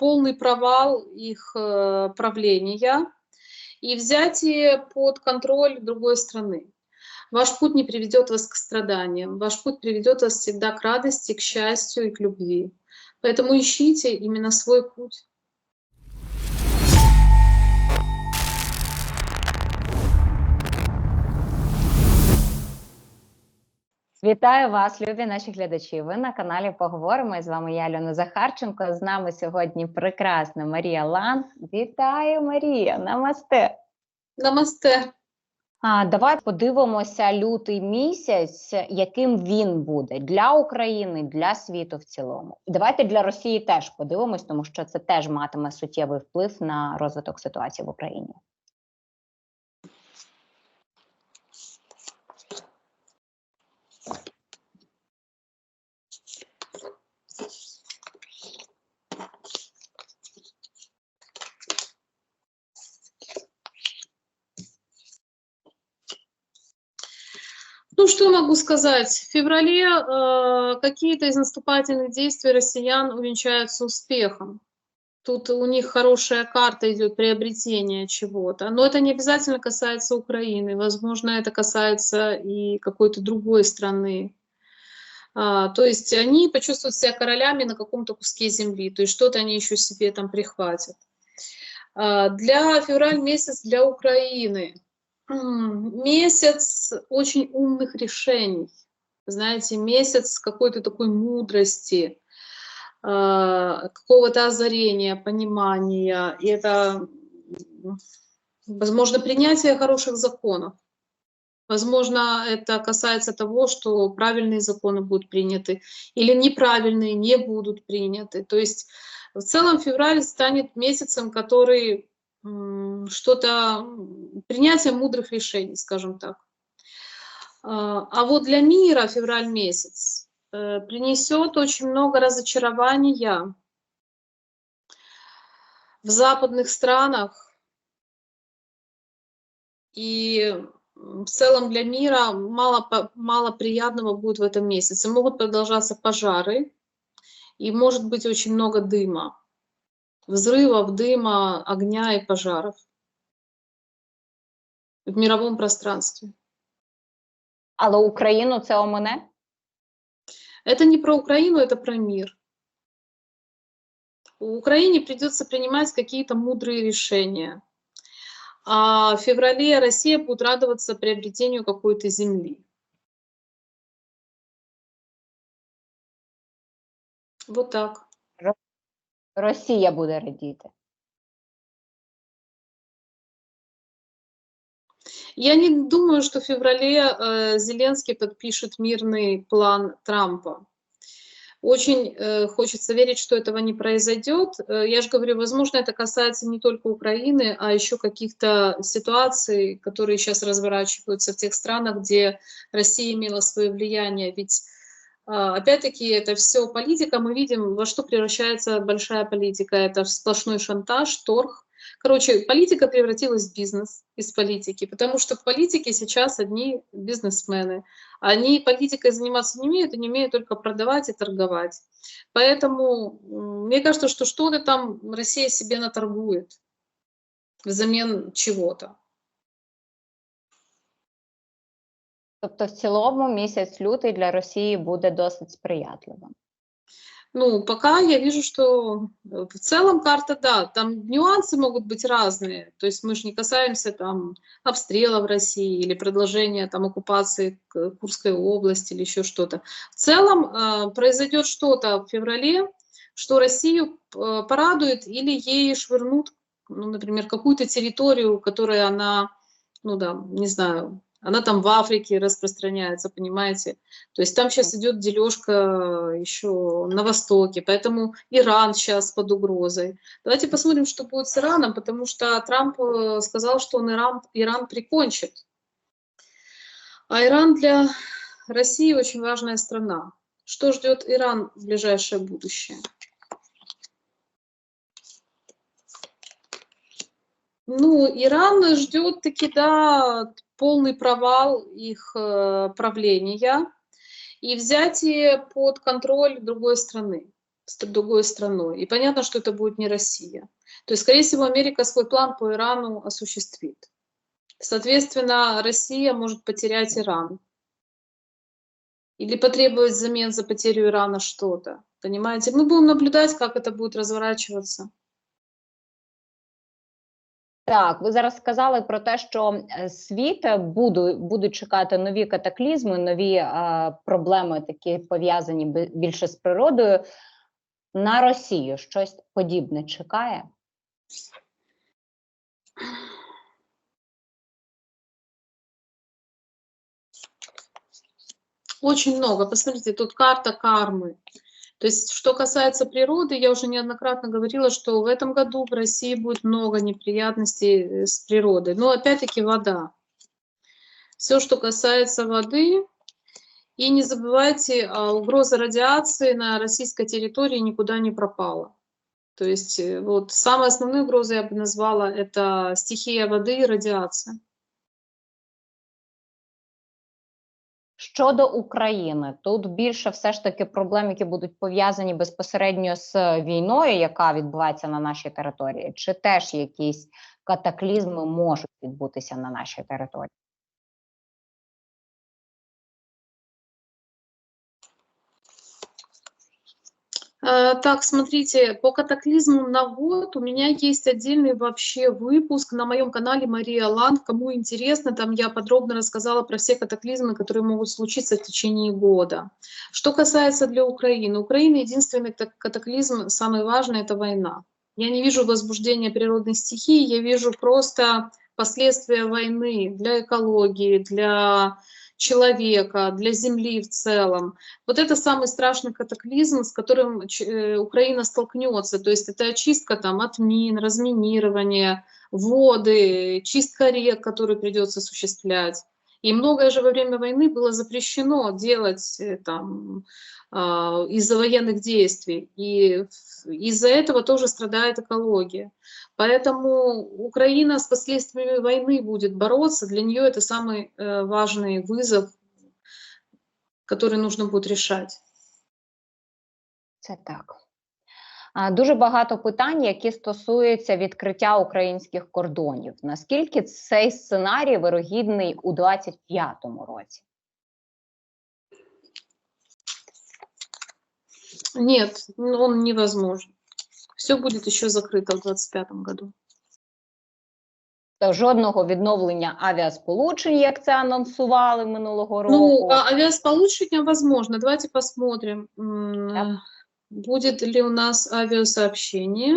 полный провал их э, правления и взятие под контроль другой страны. Ваш путь не приведет вас к страданиям, ваш путь приведет вас всегда к радости, к счастью и к любви. Поэтому ищите именно свой путь. Вітаю вас, любі наші глядачі. Ви на каналі Поговоримо. з вами я, Альона Захарченко. З нами сьогодні прекрасна Марія Ланг. Вітаю, Марія! Намасте! Намасте! А, Давай подивимося лютий місяць, яким він буде для України, для світу в цілому. Давайте для Росії теж подивимось, тому що це теж матиме суттєвий вплив на розвиток ситуації в Україні. Ну, что могу сказать? В феврале э, какие-то из наступательных действий россиян увенчаются успехом. Тут у них хорошая карта идет приобретения чего-то. Но это не обязательно касается Украины. Возможно, это касается и какой-то другой страны. А, то есть они почувствуют себя королями на каком-то куске земли. То есть что-то они еще себе там прихватят. А, для февраль месяц для Украины – месяц очень умных решений, знаете, месяц какой-то такой мудрости, а, какого-то озарения, понимания. И это, возможно, принятие хороших законов. Возможно, это касается того, что правильные законы будут приняты или неправильные не будут приняты. То есть в целом февраль станет месяцем, который что-то, принятие мудрых решений, скажем так. А, а вот для мира февраль месяц э, принесет очень много разочарования в западных странах. И в целом для мира мало, мало приятного будет в этом месяце. Могут продолжаться пожары, и может быть очень много дыма взрывов, дыма, огня и пожаров в мировом пространстве. Але Україну це омине? Это не про Украину, это про мир. Украине придется принимать какие-то мудрые решения. А в феврале Россия будет радоваться приобретению какой-то земли. Вот так. Росія буде радіти? Я не думаю, что в феврале э, Зеленский подпишет мирный план Трампа. Очень э, хочется верить, что этого не произойдет. Э, я же говорю, возможно, это касается не только Украины, а еще каких-то ситуаций, которые сейчас разворачиваются в тех странах, где Россия имела свое влияние. Ведь опять-таки, это все политика. Мы видим, во что превращается большая политика. Это сплошной шантаж, торг. Короче, политика превратилась в бизнес из политики, потому что в политике сейчас одни бизнесмены. Они политикой заниматься не умеют, они умеют только продавать и торговать. Поэтому мне кажется, что что-то там Россия себе наторгует взамен чего-то. Тобто, в цілому місяць лютий для Росії буде досить сприятливим. Ну, пока я вижу, что в целом карта, да, там нюансы могут быть разные. То есть мы же не касаемся там обстрела в России или продолжения там оккупации Курской области или еще что-то. В целом э, произойдет что-то в феврале, что Россию э, порадует или ей швырнут, ну, например, какую-то территорию, которая она, ну да, не знаю, она там в Африке распространяется, понимаете? То есть там сейчас идет дележка еще на Востоке, поэтому Иран сейчас под угрозой. Давайте посмотрим, что будет с Ираном, потому что Трамп э, сказал, что он Иран, Иран прикончит. А Иран для России очень важная страна. Что ждет Иран в ближайшее будущее? Ну, Иран ждет таки, да, полный провал их э, правления и взятие под контроль другой страны. другой страной. И понятно, что это будет не Россия. То есть, скорее всего, Америка свой план по Ирану осуществит. Соответственно, Россия может потерять Иран. Или потребовать взамен за потерю Ирана что-то. Понимаете? Мы будем наблюдать, как это будет разворачиваться. Так, ви зараз сказали про те, що е, світ буде, будуть чекати нові катаклізми, нові е, проблеми, такі пов'язані більше з природою. На Росію щось подібне чекає? Очень много. Посмотрите, тут карта кармы. То есть, что касается природы, я уже неоднократно говорила, что в этом году в России будет много неприятностей э, с природой. Но опять-таки вода. Все, что касается воды, и не забывайте, а, угроза радиации на российской территории никуда не пропала. То есть э, вот самой основной угрозой я бы назвала это стихия воды и радиация. Щодо України, тут більше все ж таки проблем, які будуть пов'язані безпосередньо з війною, яка відбувається на нашій території, чи теж якісь катаклізми можуть відбутися на нашій території? Так, смотрите, по катаклизму на год у меня есть отдельный вообще выпуск на моем канале Мария Ланд. Кому интересно, там я подробно рассказала про все катаклизмы, которые могут случиться в течение года. Что касается для Украины. Украина единственный катаклизм, самый важный, это война. Я не вижу возбуждения природной стихии, я вижу просто последствия войны для экологии, для человека, для Земли в целом. Вот это самый страшный катаклизм, с которым э, Украина столкнется. То есть это очистка там, от мин, разминирование, воды, чистка рек, которую придется осуществлять. И многое же во время войны было запрещено делать э, там, а, из-за военных действий. И из-за этого тоже страдает экология. Поэтому Украина с последствиями войны будет бороться. Для нее это самый э, важный вызов, который нужно будет решать. Це так. Дуже багато питань, які стосуються відкриття українських кордонів. Наскільки цей сценарій вирогідний у 2025 році? Нет, он невозможен. Все будет еще закрыто в 2025 году. Жодного відновлення авіасполучень, як це анонсували минулого року. Ну, авиасполучение возможно. Давайте посмотрим. Будет ли у нас авиасообщение?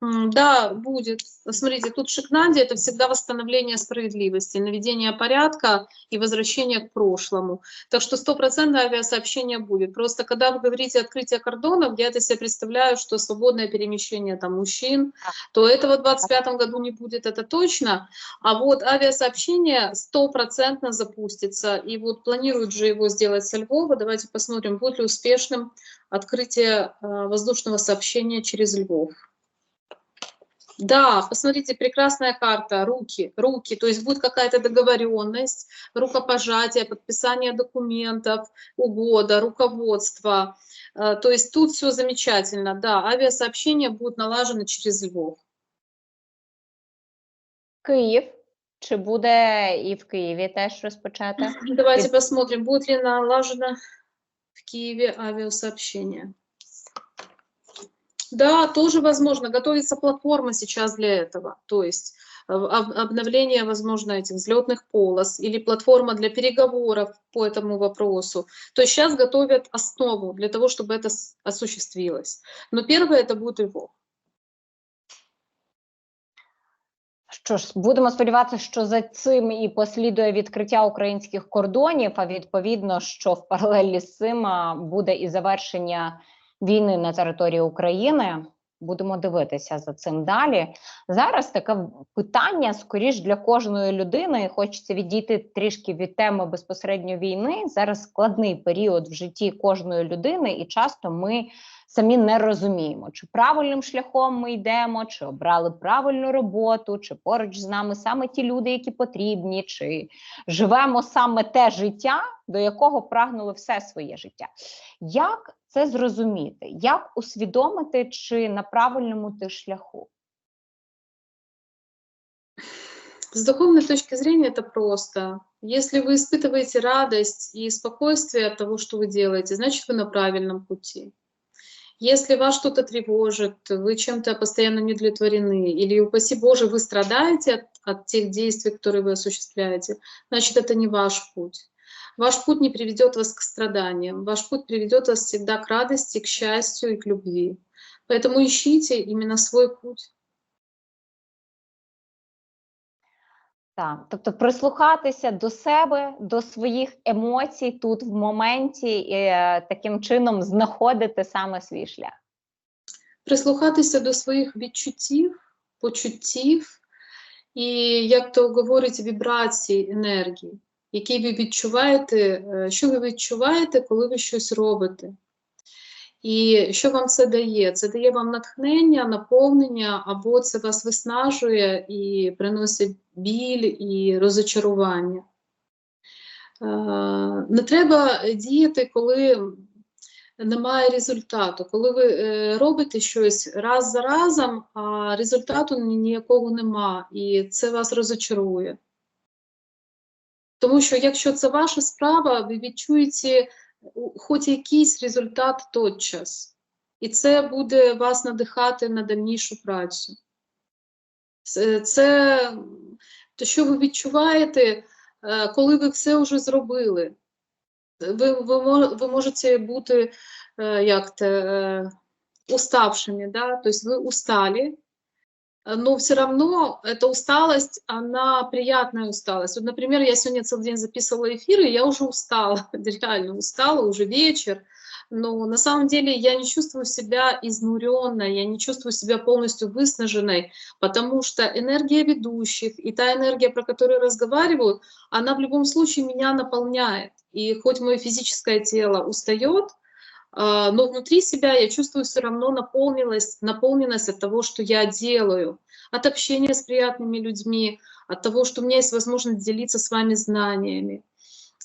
Да, будет. Смотрите, тут Шикнанди – это всегда восстановление справедливости, наведение порядка и возвращение к прошлому. Так что стопроцентное авиасообщение будет. Просто когда вы говорите открытие кордонов, я это себе представляю, что свободное перемещение там мужчин, то этого в 2025 году не будет, это точно. А вот авиасообщение стопроцентно запустится. И вот планируют же его сделать со Львова. Давайте посмотрим, будет ли успешным открытие э, воздушного сообщения через Львов. Да, посмотрите, прекрасная карта, руки, руки, то есть будет какая-то договоренность, рукопожатие, подписание документов, угода, руководство. Э, то есть тут все замечательно, да, авиасообщение будет налажено через Львов. Київ. Чи буде і в Києві теж розпочати? Давайте посмотрим, будет ли налажено в Киеве авиасообщение. Да, тоже возможно. Готовится платформа сейчас для этого. То есть э, обновление, возможно, этих взлетных полос или платформа для переговоров по этому вопросу. То есть сейчас готовят основу для того, чтобы это осуществилось. Но первое это будет Львов. Що ж, будемо сподіватися, що за цим і послідує відкриття українських кордонів. А відповідно, що в паралелі з цим буде і завершення Війни на території України. Будемо дивитися за цим далі. Зараз таке питання скоріш для кожної людини. Хочеться відійти трішки від теми безпосередньо війни. Зараз складний період в житті кожної людини, і часто ми самі не розуміємо, чи правильним шляхом ми йдемо, чи обрали правильну роботу, чи поруч з нами саме ті люди, які потрібні, чи живемо саме те життя, до якого прагнули все своє життя. Як це зрозуміти? Як усвідомити, чи на правильному ти шляху? С духовной точки зрения это просто. Если вы испытываете радость и спокойствие от того, что вы делаете, значит вы на правильном пути. Если вас что-то тревожит, вы чем-то постоянно не или, упаси Боже, вы страдаете от, от тех действий, которые вы осуществляете, значит, это не ваш путь. Ваш путь не приведет вас к страданиям, ваш путь приведет вас всегда к радости, к счастью и к любви. Поэтому ищите именно свой путь. Так, тобто прислухатися до себе, до своїх емоцій тут в моменті, і е, таким чином знаходити саме свій шлях. Прислухатися до своїх відчуттів, почуттів і, як то говорить, вібрацій енергії, які ви відчуваєте, е, що ви відчуваєте, коли ви щось робите. І що вам це дає? Це дає вам натхнення, наповнення, або це вас виснажує і приносить біль і розочарування. Е, не треба діяти, коли немає результату. Коли ви е, робите щось раз за разом, а результату ніякого нема, і це вас розочарує. Тому що якщо це ваша справа, ви відчуєте хоч якийсь результат тотчас. І це буде вас надихати на дальнішу працю. Це, це те, що ви відчуваєте, е, коли ви все вже зробили. Ви ви, ви можете бути е, як те, е, уставшими, да? тобто ви устали, но все равно эта усталость, она приятная усталость. Вот, например, я сегодня целый день записывала эфиры, я уже устала, реально устала, уже вечер, но на самом деле я не чувствую себя изнуренной, я не чувствую себя полностью выснаженной, потому что энергия ведущих и та энергия, про которую разговариваю, она в любом случае меня наполняет. И хоть мое физическое тело устает, но внутри себя я чувствую все равно наполненность, наполненность от того, что я делаю, от общения с приятными людьми, от того, что у меня есть возможность делиться с вами знаниями.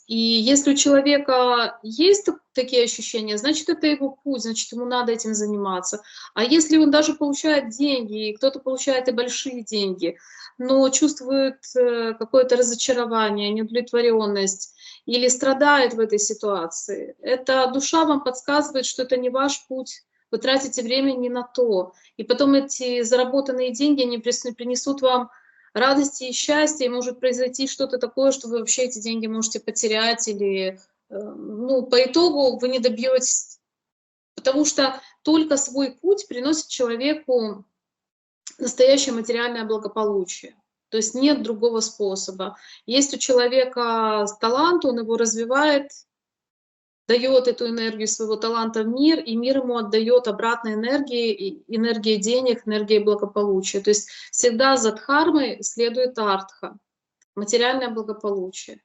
И если у человека есть такие ощущения, значит, это его путь, значит, ему надо этим заниматься. А если он даже получает деньги, и кто-то получает и большие деньги, но чувствует э, какое-то разочарование, неудовлетворенность, или страдает в этой ситуации. Эта душа вам подсказывает, что это не ваш путь, вы тратите время не на то. И потом эти заработанные деньги, они принесут вам радости и счастья, и может произойти что-то такое, что вы вообще эти деньги можете потерять, или э, ну, по итогу вы не добьетесь, потому что только свой путь приносит человеку настоящее материальное благополучие. То есть нет другого способа. Есть у человека талант, он его развивает, дает эту энергию своего таланта в мир, и мир ему отдает обратно энергии, энергии денег, энергии благополучия. То есть всегда за дхармой следует артха, материальное благополучие.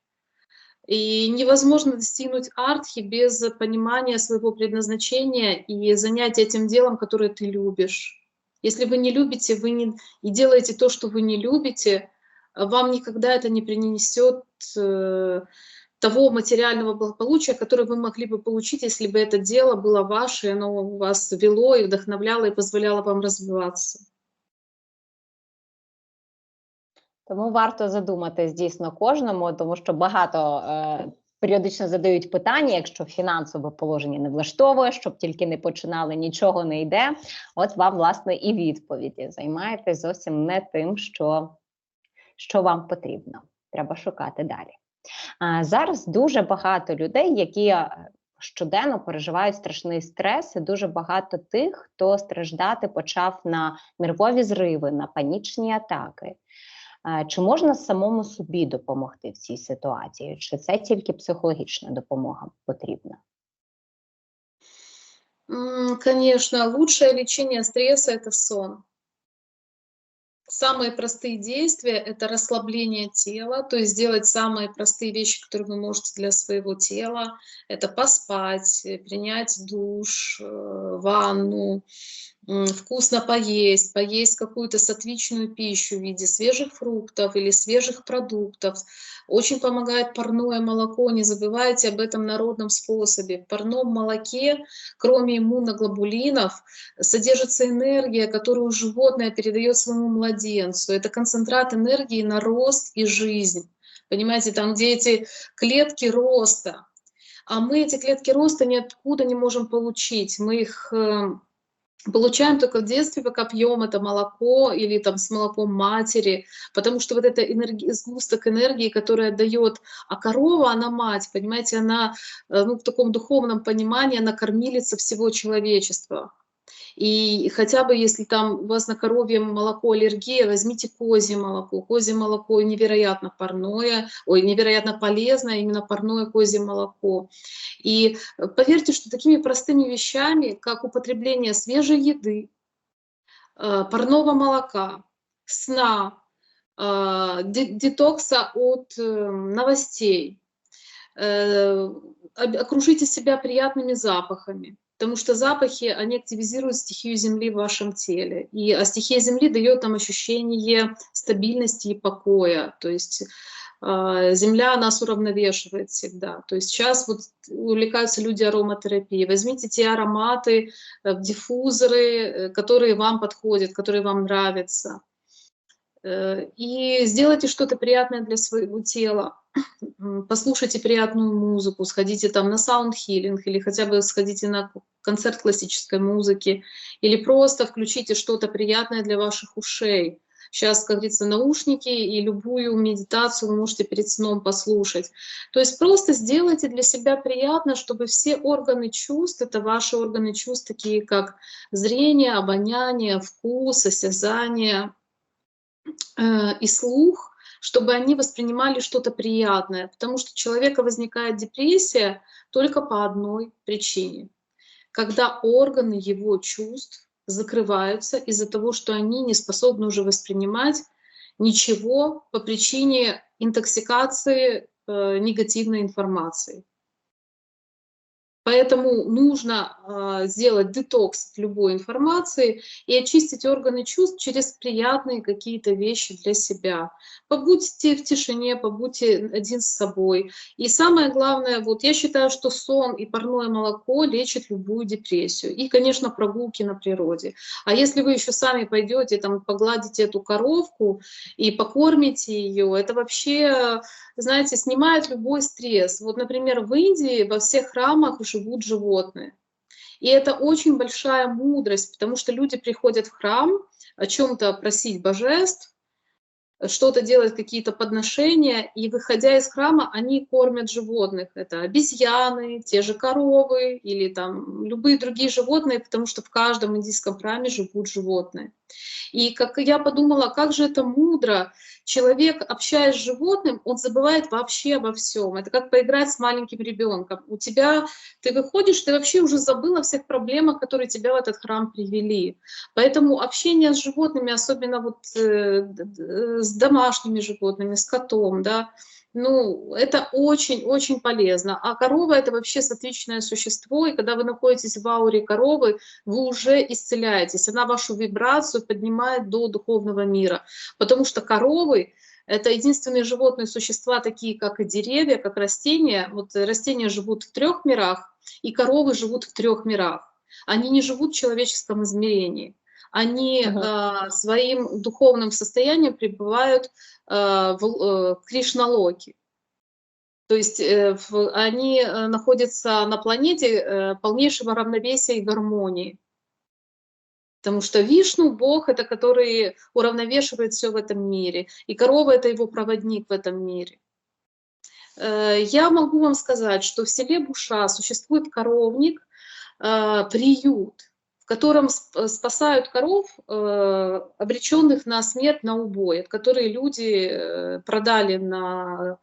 И невозможно достигнуть артхи без понимания своего предназначения и занять этим делом, которое ты любишь. Если вы не любите, вы не и делаете то, что вы не любите, вам никогда это не принесет э, того материального благополучия, которое вы могли бы получить, если бы это дело было ваше, и оно вас вело и вдохновляло и позволяло вам развиваться. Тому варто задуматись дійсно кожному, тому що багато е, періодично задають питання, якщо фінансове положення не влаштовує, щоб тільки не починали, нічого не йде. От вам, власне, і відповіді. Займаєтесь зовсім не тим, що, що вам потрібно. Треба шукати далі. Зараз дуже багато людей, які е, щоденно переживають страшний стрес, і дуже багато тих, хто страждати почав на нервові зриви, на панічні атаки. Чи можна самому собі допомогти в цій ситуації? Чи це тільки психологічна допомога потрібна? Конечно, лучшее лечение стресса – это сон. Самые простые действия – это расслабление тела, то есть сделать самые простые вещи, которые вы можете для своего тела. Это поспать, принять душ, э, ванну, вкусно поесть, поесть какую-то сатвичную пищу в виде свежих фруктов или свежих продуктов. Очень помогает парное молоко, не забывайте об этом народном способе. В парном молоке, кроме иммуноглобулинов, содержится энергия, которую животное передает своему младенцу. Это концентрат энергии на рост и жизнь. Понимаете, там, где эти клетки роста, а мы эти клетки роста ниоткуда не можем получить. Мы их э, получаем только в детстве, пока пьем это молоко или там с молоком матери, потому что вот это энергия, сгусток энергии, которая дает, а корова, она мать, понимаете, она э, ну, в таком духовном понимании, она кормилица всего человечества. И хотя бы если там у вас на коровье молоко аллергия, возьмите козье молоко. Козье молоко невероятно парное, ой, невероятно полезное, именно парное козье молоко. И поверьте, что такими простыми вещами, как употребление свежей еды, э, парного молока, сна, э, детокса от э, новостей, окружите себя приятными запахами, потому что запахи, они активизируют стихию Земли в вашем теле. И, а стихия Земли дает нам ощущение стабильности и покоя. То есть э, Земля нас уравновешивает всегда. То есть сейчас вот увлекаются люди ароматерапией. Возьмите те ароматы, э, диффузоры, э, которые вам подходят, которые вам нравятся. Э, и сделайте что-то приятное для своего тела. Послушайте приятную музыку, сходите там на саундхилинг или хотя бы сходите на концерт классической музыки или просто включите что-то приятное для ваших ушей. Сейчас, как говорится, наушники и любую медитацию вы можете перед сном послушать. То есть просто сделайте для себя приятно, чтобы все органы чувств, это ваши органы чувств, такие как зрение, обоняние, вкус, осязание, Э, и слух, чтобы они воспринимали что-то приятное, потому что у человека возникает депрессия только по одной причине. Когда органы его чувств закрываются из-за того, что они не способны уже воспринимать ничего по причине интоксикации э, негативной информации. Поэтому нужно э, сделать детокс от любой информации и очистить органы чувств через приятные какие-то вещи для себя. Побудьте в тишине, побудьте один с собой. И самое главное, вот я считаю, что сон и парное молоко лечат любую депрессию. И, конечно, прогулки на природе. А если вы еще сами пойдете, там, погладите эту коровку и покормите ее, это вообще, знаете, снимает любой стресс. Вот, например, в Индии во всех храмах уже живут животные. И это очень большая мудрость, потому что люди приходят в храм о чем-то просить божеств, что-то делать, какие-то подношения, и выходя из храма, они кормят животных. Это обезьяны, те же коровы или там любые другие животные, потому что в каждом индийском храме живут животные. И как я подумала, как же это мудро. Человек, общаясь с животным, он забывает вообще обо всем. Это как поиграть с маленьким ребенком. У тебя, ты выходишь, ты вообще уже забыл о всех проблемах, которые тебя в этот храм привели. Поэтому общение с животными, особенно вот э, с домашними животными, с котом, да, ну, это очень-очень полезно. А корова – это вообще сатвичное существо, и когда вы находитесь в ауре коровы, вы уже исцеляетесь. Она вашу вибрацию поднимает до духовного мира, потому что коровы – это единственные животные существа, такие как и деревья, как растения. Вот растения живут в трех мирах, и коровы живут в трех мирах. Они не живут в человеческом измерении они э, своим духовным состоянием пребывают в э, Кришналоке. То есть э, они э, находятся на планете э, полнейшего равновесия и гармонии. Потому что Вишну, Бог, это который уравновешивает все в этом мире. И корова – это его проводник в этом мире. Э, я могу вам сказать, что в селе Буша существует коровник, э, приют, котором э, спасают коров, э, обреченных на смерть, на убой, от которые люди э, продали на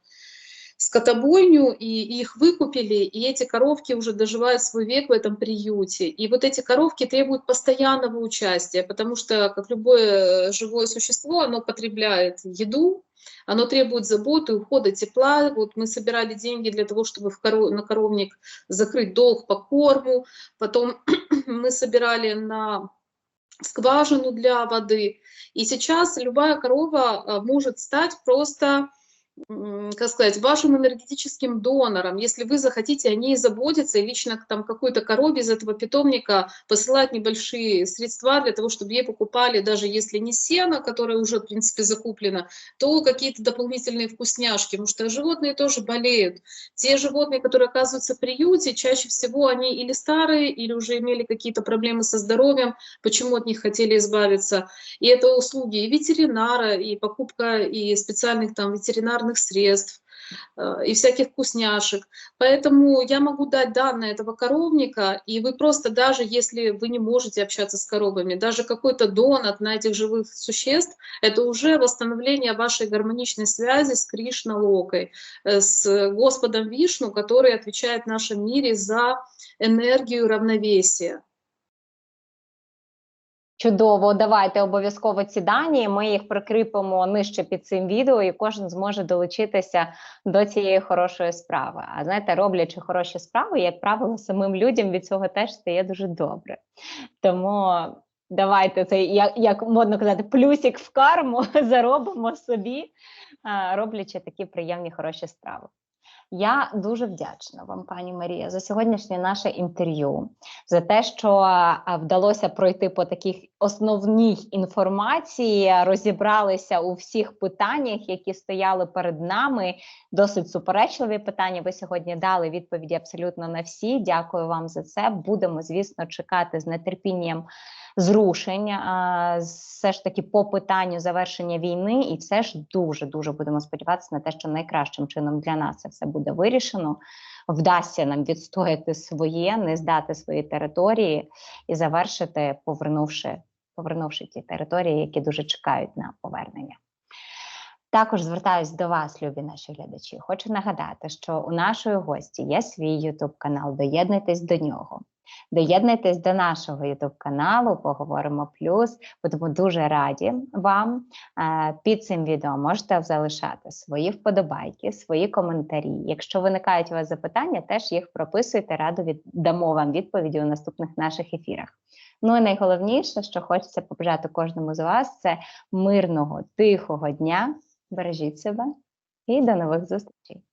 скотобойню, и их выкупили, и эти коровки уже доживают свой век в этом приюте. И вот эти коровки требуют постоянного участия, потому что, как любое живое существо, оно потребляет еду, оно требует заботы, ухода, тепла. Вот мы собирали деньги для того, чтобы в коров... на коровник закрыть долг по корму. Потом мы собирали на скважину для воды. И сейчас любая корова а, может стать просто как сказать, вашим энергетическим донором, если вы захотите о ней заботиться и лично там какой-то корове из этого питомника посылать небольшие средства для того, чтобы ей покупали, даже если не сено, которое уже, в принципе, закуплено, то какие-то дополнительные вкусняшки, потому что животные тоже болеют. Те животные, которые оказываются в приюте, чаще всего они или старые, или уже имели какие-то проблемы со здоровьем, почему от них хотели избавиться. И это услуги и ветеринара, и покупка и специальных там ветеринарных ветеринарных средств э, и всяких вкусняшек. Поэтому я могу дать данные этого коровника, и вы просто даже, если вы не можете общаться с коровами, даже какой-то донат на этих живых существ, это уже восстановление вашей гармоничной связи с Кришна Локой, э, с Господом Вишну, который отвечает в нашем мире за энергию равновесия. Чудово, давайте обов'язково ці дані. Ми їх прикріпимо нижче під цим відео, і кожен зможе долучитися до цієї хорошої справи. А знаєте, роблячи хороші справи, як правило, самим людям від цього теж стає дуже добре. Тому давайте це як, як модно казати, плюсик в карму заробимо собі, роблячи такі приємні хороші справи. Я дуже вдячна вам, пані Марія, за сьогоднішнє наше інтерв'ю, за те, що вдалося пройти по таких основній інформації, розібралися у всіх питаннях, які стояли перед нами. Досить суперечливі питання. Ви сьогодні дали відповіді абсолютно на всі. Дякую вам за це. Будемо, звісно, чекати з нетерпінням зрушень, все ж таки по питанню завершення війни, і все ж дуже дуже будемо сподіватися на те, що найкращим чином для нас це все буде вирішено. Вдасться нам відстояти своє, не здати свої території і завершити, повернувши, повернувши ті території, які дуже чекають на повернення. Також звертаюсь до вас, любі наші глядачі. Хочу нагадати, що у нашої гості є свій ютуб канал. Доєднуйтесь до нього. Доєднуйтесь до нашого youtube каналу, поговоримо плюс. Будемо дуже раді вам. Е, під цим відео можете залишати свої вподобайки, свої коментарі. Якщо виникають у вас запитання, теж їх прописуйте, радо від... дамо вам відповіді у наступних наших ефірах. Ну і найголовніше, що хочеться побажати кожному з вас, це мирного, тихого дня. Бережіть себе і до нових зустрічей!